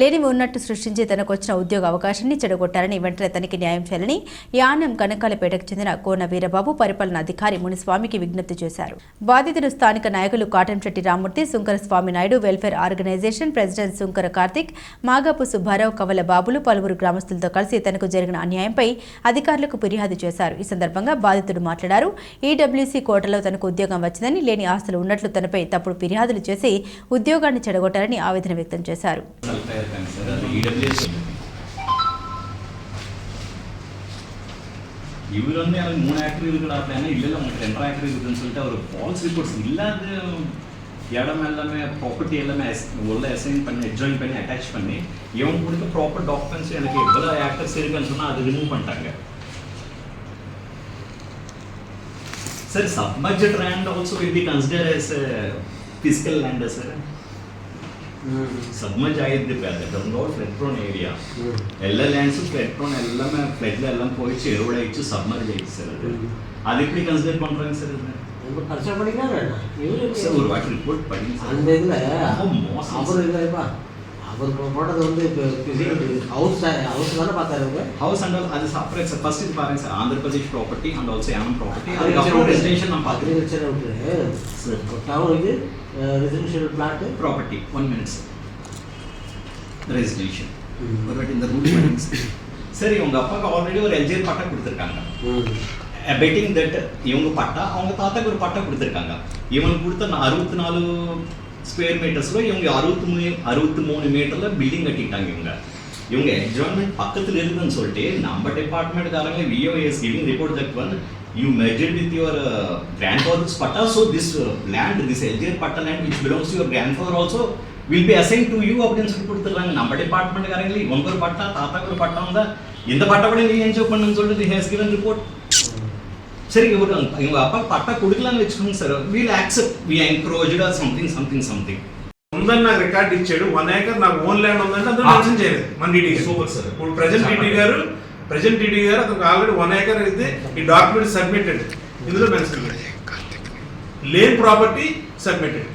లేనివి ఉన్నట్టు సృష్టించి తనకు వచ్చిన ఉద్యోగ అవకాశాన్ని చెడగొట్టారని వెంటనే తనకి న్యాయం చేయాలని యానం కనకాలపేటకు చెందిన కోన వీరబాబు పరిపాలన అధికారి మునిస్వామికి విజ్ఞప్తి చేశారు. బాధితులు స్థానిక నాయకులు Katamsetti Ramurthy Sunkara Swamy Naidu welfare organisation president Sunkara Karthik Magapu Subbarao Kavala Babulu పలువురు గ్రామస్తులతో కలిసి తనకు జరిగిన అన్యాయంపై అధికారులకు ఫిర్యాదు చేశారు. ఈ సందర్భంగా బాధితుడు మాట్లాడారు. ఈడబ్ల్యూసీ కోటలో తనకు ఉద్యోగం వచ్చిందని లేని ఆస్తులు ఉన్నట్లు తనపై తప్పుడు ఫిర్యాదులు చేసి ఉద్యోగాన్ని చెడగొట్టారని ఆవేదన వ్యక్తం చేశారు. இருக்காங்க சார். அது இடபிள்யூஎஸ் இவர் வந்து எனக்கு மூணு ஆக்டர் இருக்குடா அப்படின்னா இல்லை இல்லை உங்களுக்கு ரெண்டு ஆக்டர் இருக்குதுன்னு சொல்லிட்டு அவர் ஃபால்ஸ் ரிப்போர்ட்ஸ் இல்லாத இடம் எல்லாமே ப்ராப்பர்ட்டி எல்லாமே உள்ள அசைன் பண்ணி ஜாயின் பண்ணி அட்டாச் பண்ணி இவன் கொடுத்து ப்ராப்பர் டாக்குமெண்ட்ஸ் எனக்கு எவ்வளோ ஆக்டர்ஸ் இருக்குன்னு சொன்னால் அது ரிமூவ் பண்ணிட்டாங்க. Sir submerged land also will be consider as physical லேண்டா sir സമ്മ ചായത്തിൽ പെരണ്ടോ ഫ്ലഡ് പ്രോൺ ஏரியா எல்லா லேண்ட்ஸும் ഫ്ലഡ് പ്രോൺ எல்லாமே ஃப்ளட்ல எல்லாம் போய் செருவடைச்சு சம்மர் ஜெயிச்சிருது அது எப்படி கன்சிடர் பண்றாங்க சார் ரொம்ப கஷ்டப்படினா வேண்டாம் ஒரு வாட்டி ரிப்போர்ட் பண்ணி அந்த இதுல மோசம் அவர் இல்லைப்பா அவர் போட்டது வந்து ஹவுஸ் ஹவுஸ் தானே பார்த்தாரு அவங்க ஹவுஸ் அண்ட் அது செப்பரேட் சார் ஃபர்ஸ்ட் இது பாருங்க sir Andhra Pradesh property and also Yanam property அதுக்கப்புறம் ரெசிடென்ஷியல் நம்ம அக்ரிகல்ச்சர் விட்டு டவுன் இது residential plot property one minutes residential ஒரு வாட்டி இந்த ரூல் சார் உங்க அப்பாவுக்கு ஆல்ரெடி ஒரு எல்ஜிஆர் பட்டா கொடுத்துருக்காங்க. பெட்டிங் தட் இவங்க பட்டா அவங்க தாத்தாக்கு ஒரு பட்டா கொடுத்துருக்காங்க. இவனுக்கு கொடுத்த அறுபத்தி நாலு ஸ்கொயர் மீட்டர்ஸில் இவங்க அறுபத்தி மூணு அறுபத்தி மூணு மீட்டர்ல பில்டிங் கட்டிட்டாங்க இவங்க. இவங்க என்ஜாய்மெண்ட் பக்கத்துல இருக்குன்னு சொல்லிட்டு நம்ம டிபார்ட்மெண்ட்காரங்க VOs giving report that one you measured with your grandfather's patta. So this land this LGR patta land which belongs your grandfather also will be assign to you அப்படின்னு சொல்லி கொடுத்துருக்காங்க நம்ம டிபார்ட்மெண்ட்காரங்களே இவங்க ஒரு பட்டா தாத்தாக்கு ஒரு பட்டம் தான் இந்த பட்டா கூட நீ என்ஜாய் பண்ணுன்னு சொல்லிட்டு ஹேஸ் கிவன் ரிப்போர்ட் சரி இவர் இவங்க அப்பா பட்டா கொடுக்கலாம்னு வச்சுக்கோங்க sir we'll accept we enclosed are something something something ఉందని నాకు రికార్డ్ ఇచ్చాడు వన్ ఏకర్ నాకు ఓన్ ల్యాండ్ ఉందంటే అందులో మెన్షన్ చేయలేదు మన డీటీ Super, sir. ఇప్పుడు ప్రజెంట్ డీటీ గారు ప్రజెంట్ డీటీ గారు అతనికి ఆల్రెడీ వన్ ఏకర్ అయితే ఈ డాక్యుమెంట్ సబ్మిటెడ్ ఇందులో మెన్షన్ లేదు లేన్ ప్రాపర్టీ సబ్మిటెడ్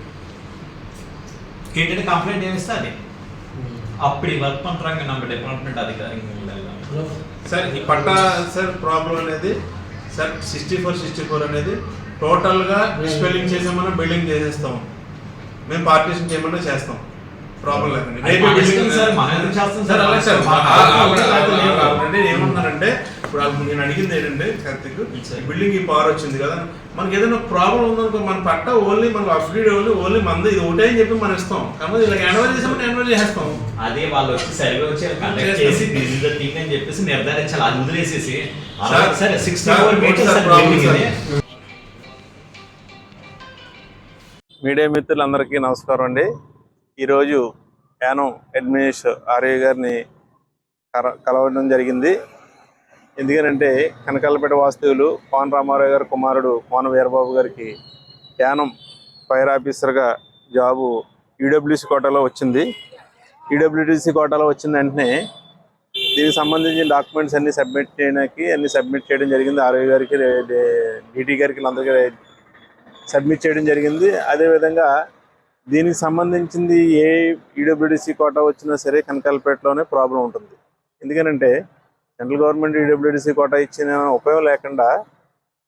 ఏంటంటే కంప్లైంట్ ఏమిస్తే అది அப்படி ஒர்க் பண்றாங்க நம்ம டிபார்ட்மெண்ட் அதிகாரிகள் எல்லாம் సార్ ఈ పట్టా సార్ ప్రాబ్లం అనేది sir sixty four sixty four అనేది టోటల్గా స్పెల్లింగ్ చేసామన్నా బిల్డింగ్ చేసేస్తాం. మేము పార్టీషన్ చేయమన్నా చేస్తాం. ప్రాబ్లం లేదండి ఇప్పుడు వాళ్ళు నేను అడిగింది ఏంటంటే కార్తిక్. బిల్డింగ్ ఈ పవర్ వచ్చింది కదా మనకి ఏదైనా ప్రాబ్లం ఉందనుకో మన పట్ట ఓన్లీ మనకు అప్డేట్ ఓన్లీ ఓన్లీ మంది. ఇది ఒకటే అని చెప్పి మనం ఇస్తాం. కాబట్టి ఇలా యాన్యువల్ చేసామంటే యాన్యువల్ చేసేస్తాం. అదే వాళ్ళు వచ్చి సర్వే వచ్చి కండక్ట్ చేస్తాం. చేసి దిస్ ఇస్ ద థింగ్ అని చెప్పేసి నిర్ధారించాలి. అది వదిలేసేసి. Sir, sixty sir, four metres. Media మిత్రులందరికీ నమస్కారం అండి. ఈరోజు యానం అడ్మినిస్టర్ ఆర్య గారిని కర కలవడం జరిగింది. ఎందుకనంటే కనకాలపేట వాస్తవులు కోన రామారావు గారి కుమారుడు కోన వీరబాబు గారికి యానం ఫైర్ ఆఫీసర్గా జాబు ఈడబ్ల్యూసి కోటాలో వచ్చింది. ఈడబ్ల్యూటీసీ కోటాలో వచ్చిన వెంటనే దీనికి సంబంధించిన డాక్యుమెంట్స్ అన్ని సబ్మిట్ చేయడానికి అన్ని సబ్మిట్ చేయడం జరిగింది. ఆర్వి గారికి డీటీ గారికి అందరికీ సబ్మిట్ చేయడం జరిగింది. అదేవిధంగా దీనికి సంబంధించింది ఏ ఈడబ్ల్యూడిసి కోటా వచ్చినా సరే కనకాలపేటలోనే ప్రాబ్లం ఉంటుంది. ఎందుకనంటే సెంట్రల్ గవర్నమెంట్ ఈడబ్ల్యూడిసి కోటా ఇచ్చిన ఉపయోగం లేకుండా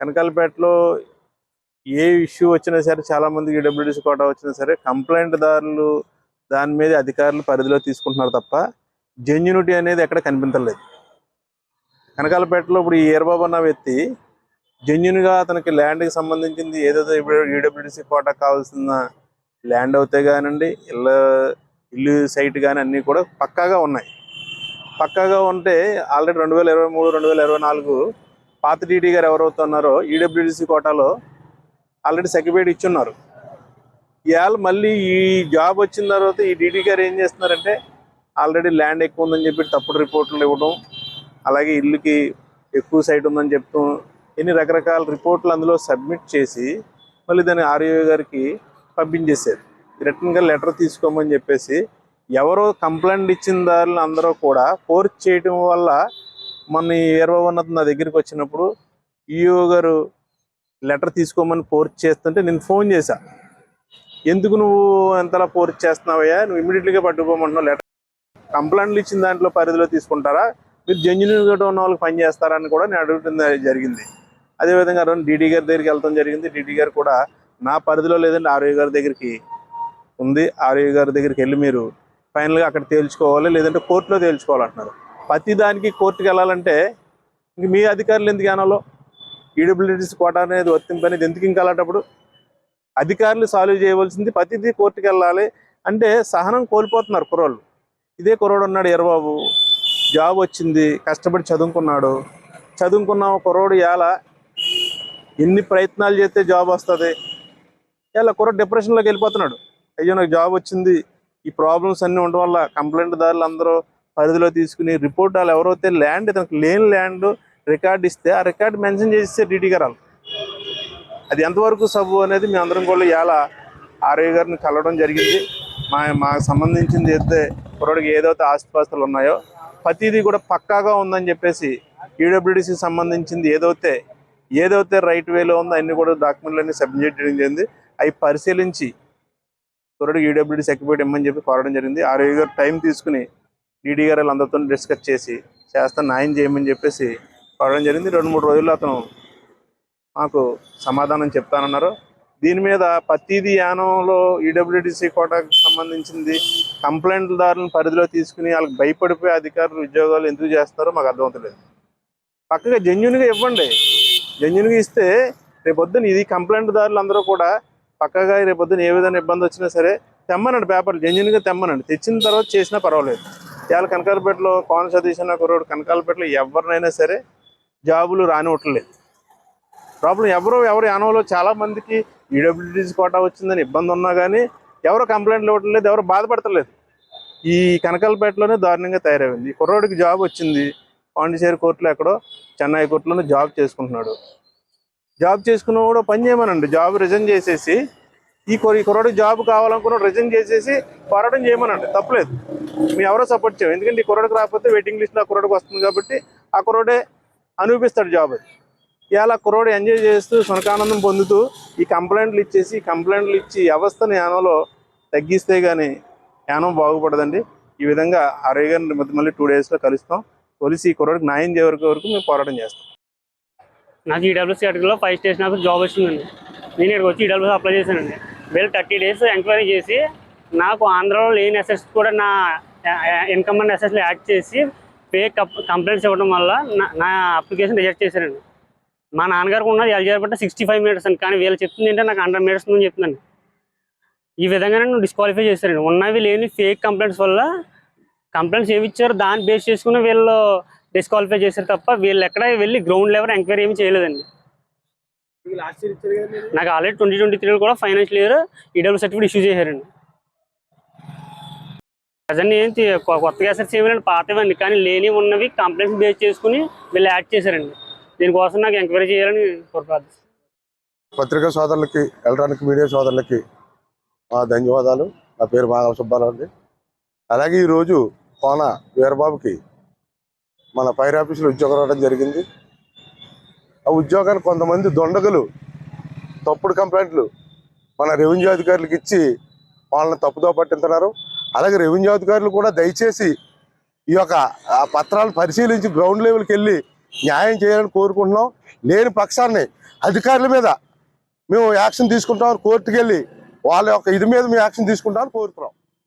కనకాలపేటలో ఏ ఇష్యూ వచ్చినా సరే చాలా మంది ఈడబ్ల్యూడిసి కోటా వచ్చినా సరే కంప్లైంట్ దారులు దాని మీద అధికారులు పరిధిలో తీసుకుంటున్నారు తప్ప జెన్యునిటీ అనేది ఎక్కడ కనిపించలేదు. కనకాలపేటలో ఇప్పుడు ఈ ఈరబాబు అన్న వ్యక్తి జెన్యున్గా అతనికి ల్యాండ్కి సంబంధించింది ఏదైతే ఇప్పుడు ఈడబ్ల్యూడిసి కోటా కావాల్సిన ల్యాండ్ అవుతే కానివ్వండి ఇల్లు ఇల్లు సైట్ కానీ అన్నీ కూడా పక్కాగా ఉన్నాయి. పక్కాగా ఉంటే ఆల్రెడీ రెండు వేల ఇరవై మూడు రెండు వేల ఇరవై నాలుగు పాత టీటీ గారు ఎవరవుతున్నారో ఈడబ్ల్యూడిసి కోటాలో ఆల్రెడీ సర్టిఫికేట్ ఇచ్చున్నారు. ఇవాళ మళ్ళీ ఈ జాబ్ వచ్చిన తర్వాత ఈ డీటీ గారు ఏం చేస్తున్నారంటే ఆల్రెడీ ల్యాండ్ ఎక్కువ ఉందని చెప్పి తప్పుడు రిపోర్ట్లు ఇవ్వడం అలాగే ఇల్లుకి ఎక్కువ సైట్ ఉందని చెప్తూ ఎన్ని రకరకాల రిపోర్ట్లు అందులో సబ్మిట్ చేసి మళ్ళీ దాన్ని ఆర్యో గారికి పంపించేసేది రిటర్న్గా లెటర్ తీసుకోమని చెప్పేసి ఎవరో కంప్లైంట్ ఇచ్చిన దారులు అందరూ కూడా ఫోర్స్ చేయటం వల్ల మన ఇరవై ఉన్నత నా దగ్గరికి వచ్చినప్పుడు ఈఓ గారు లెటర్ తీసుకోమని ఫోర్స్ చేస్తుంటే నేను ఫోన్ చేశా. ఎందుకు నువ్వు ఎంతలా ఫోర్స్ చేస్తున్నావయ్యా? నువ్వు ఇమీడియట్గా పట్టుకోమంటున్నావు లెటర్ కంప్లైంట్లు ఇచ్చిన దాంట్లో పరిధిలో తీసుకుంటారా? మీరు జెన్యున్గా ఉన్న వాళ్ళకి పని చేస్తారని కూడా నేను అడుగుతుంది జరిగింది. అదేవిధంగా రెండు డీడీ గారి దగ్గరికి వెళ్తాం జరిగింది. డీడీ గారు కూడా నా పరిధిలో లేదండి ఆర్య గారి దగ్గరికి ఉంది. ఆర్య గారి దగ్గరికి వెళ్ళి మీరు ఫైనల్గా అక్కడ తేల్చుకోవాలి లేదంటే కోర్టులో తేల్చుకోవాలంటున్నారు. ప్రతి దానికి కోర్టుకి వెళ్ళాలంటే ఇంక మీ అధికారులు ఎందుకు అనాలో ఈడబ్ల్యూడిసి కోట అనేది వర్తింపు అనేది ఎందుకు ఇంకా అలాంటప్పుడు? అధికారులు సాల్వ్ చేయవలసింది ప్రతిదీ కోర్టుకి వెళ్ళాలి. అంటే సహనం కోల్పోతున్నారు కుర్రోళ్ళు. ఇదే కుర్రోడు ఉన్నాడు ఎర్రబాబు. జాబ్ వచ్చింది కష్టపడి చదువుకున్నాడు. చదువుకున్న కుర్రోడు ఎలా ఎన్ని ప్రయత్నాలు చేస్తే జాబ్ వస్తుంది? ఇలా కుర్రోడు డిప్రెషన్లోకి వెళ్ళిపోతున్నాడు. అయ్యో నాకు జాబ్ వచ్చింది. ఈ ప్రాబ్లమ్స్ అన్నీ ఉండడం వల్ల కంప్లైంట్ దారులు అందరూ పరిధిలో తీసుకుని రిపోర్ట్ వాళ్ళు ఎవరైతే ల్యాండ్ తనకు లేని ల్యాండ్ రికార్డ్ ఇస్తే ఆ రికార్డ్ మెన్షన్ చేస్తే డీటీ గారు అది ఎంతవరకు సబు అనేది మేము అందరం కూడా ఇవాళ ఆర్ఐ గారిని కలవడం జరిగింది. మా మాకు సంబంధించింది అయితే కుర్రోడికి ఏదైతే ఆస్తిపాస్తులు ఉన్నాయో ప్రతిదీ కూడా పక్కాగా ఉందని చెప్పేసి ఈడబ్ల్యూడిసి సంబంధించింది ఏదైతే ఏదైతే రైట్ వేలో ఉందో అన్ని కూడా డాక్యుమెంట్లు అన్ని సబ్మిట్ చేయడం జరిగింది. అవి పరిశీలించి త్వరగా ఈడబ్ల్యూడి సర్టిఫికేట్ ఇమ్మని చెప్పి కోరడం జరిగింది. ఆర్ఏ గారు టైం తీసుకుని డీడీ గారు వాళ్ళందరితో డిస్కస్ చేసి చేస్తా న్యాయం చేయమని చెప్పేసి కోరడం జరిగింది. రెండు మూడు రోజుల్లో అతను మాకు సమాధానం చెప్తానన్నారు. దీని మీద ప్రతిదీ యానంలో ఈడబ్ల్యూడిసి కోటాకు సంబంధించింది కంప్లైంట్దారులను పరిధిలో తీసుకుని వాళ్ళకి భయపడిపోయి అధికారులు ఉద్యోగాలు ఎందుకు చేస్తారో మాకు అర్థమవుతలేదు. పక్కగా జెన్యున్గా ఇవ్వండి. జెన్యున్గా ఇస్తే రేపొద్దున ఇది కంప్లైంట్దారులు అందరూ కూడా పక్కగా రేపొద్దున ఏ విధంగా ఇబ్బంది వచ్చినా సరే తెమ్మనండి పేపర్లు. జెన్యున్గా తెమ్మనండి. తెచ్చిన తర్వాత చేసినా పర్వాలేదు. ఇవాళ కనకాలపేటలో కోన సతీష్ అన్న కుర్రోడు కనకాలపేటలో ఎవరినైనా సరే జాబులు రానివ్వట్లేదు. ప్రాబ్లం ఎవరో ఎవరు యానంలో చాలా మందికి ఈడబ్ల్యూడీసీ కోటా వచ్చిందని ఇబ్బంది ఉన్నా కానీ ఎవరు కంప్లైంట్లు ఇవ్వట్లేదు ఎవరు బాధపడతలేదు. ఈ కనకాలపేటలోనే దారుణంగా తయారైంది. ఈ కుర్రోడికి జాబ్ వచ్చింది. పాండిచేరి కోర్టులో ఎక్కడో చెన్నై కోర్టులోనే జాబ్ చేసుకుంటున్నాడు. జాబ్ చేసుకున్న కూడా పని చేయమనండి. జాబ్ రిజైన్ చేసేసి ఈ కొ- ఈ జాబ్ కావాలనుకున్నాడు రిజైన్ చేసేసి పోరాటం చేయమనండి. తప్పలేదు. మేము ఎవరో సపోర్ట్ చేయం ఎందుకంటే ఈ కుర్రాడికి రాకపోతే వెయిటింగ్ లిస్ట్లో ఆ కుర్రాడికి వస్తుంది కాబట్టి ఆ కుర్రాడే అనిపిస్తాడు జాబ్. ఇలా కుర్రాడు ఎంజాయ్ చేస్తూ సునకానందం పొందుతూ ఈ కంప్లైంట్లు ఇచ్చేసి కంప్లైంట్లు ఇచ్చి వ్యవస్థను యానంలో తగ్గిస్తే కానీ యానం బాగుపడదండి. ఈ విధంగా ఆరోగ్యాన్ని మళ్ళీ టూ డేస్లో కలుస్తాం. కలిసి ఈ కుర్రాడికి న్యాయం చేయ వరకు మేము పోరాటం చేస్తాం. నాకు ఈడబ్ల్యూసీ అటుకులో ఫైవ్ స్టేషన్ ఆఫీస్ జాబ్ వచ్చిందండి. నేను ఇక్కడికి వచ్చి ఈడబ్ల్యూసీ అప్లై చేశానండి. వీళ్ళు థర్టీ డేస్ ఎంక్వైరీ చేసి నాకు ఆంధ్రాలో లేని అసెట్స్ కూడా నా ఇన్కమ్ అండ్ అసెట్స్లో యాడ్ చేసి ఫేక్ కంప్లైంట్స్ ఇవ్వడం వల్ల నా- నా అప్లికేషన్ రిజెక్ట్ చేశారండి మా నాన్నగారికి ఉన్నది ఎల్జీఆర్ బట్ట సిక్స్టీ ఫైవ్ మీటర్స్ అండి. కానీ వీళ్ళు చెప్తుంది ఏంటంటే నాకు హండ్రెడ్ మీటర్స్ ఉందని చెప్తుందండి ఈ విధంగా నువ్వు డిస్క్వాలిఫై చేశారండి ఉన్నవి లేని ఫేక్ కంప్లైంట్స్ వల్ల కంప్లైంట్స్ ఏమి ఇచ్చారో? దాన్ని బేస్ చేసుకుని వీళ్ళు డిస్క్వాలిఫై చేశారు తప్ప వీళ్ళు ఎక్కడ వెళ్ళి గ్రౌండ్ లెవెల్ ఎంక్వైరీ ఏమి చేయలేదండి. నాకు ఆల్రెడీ ట్వంటీ ట్వంటీ త్రీలో కూడా financial year EW certificate issue చేశారండి. ప్రజెంట్ ఏం కొత్తగా అసెట్స్ ఏమైనా పాతవండి కానీ లేని ఉన్నవి కంప్లైంట్స్ బేస్ చేసుకుని వీళ్ళు యాడ్ చేశారండి. దీనికోసం నాకు ఎంక్వైరీ చేయాలని కోరుకోవాలి పత్రికా సోదరులకి ఎలక్ట్రానిక్ మీడియా సోదరులకి మా ధన్యవాదాలు. నా పేరు మాధవ సుబ్బారావు అండి. అలాగే ఈరోజు కోన వీరబాబుకి మన ఫైర్ ఆఫీసులో ఉద్యోగం రావడం జరిగింది. ఆ ఉద్యోగాన్ని కొంతమంది దొండగలు తప్పుడు కంప్లైంట్లు మన రెవెన్యూ అధికారులకు ఇచ్చి వాళ్ళని తప్పుదో పట్టింటున్నారు అలాగే రెవెన్యూ అధికారులు కూడా దయచేసి ఈ యొక్క పత్రాలు పరిశీలించి గ్రౌండ్ లెవెల్కి వెళ్ళి న్యాయం చేయాలని కోరుకుంటున్నాం. లేని పక్షాన్ని అధికారుల మీద మేము యాక్షన్ తీసుకుంటామని కోర్టుకు వెళ్ళి వాళ్ళ యొక్క ఇది మీద మేము యాక్షన్ తీసుకుంటామని కోరుతున్నాం.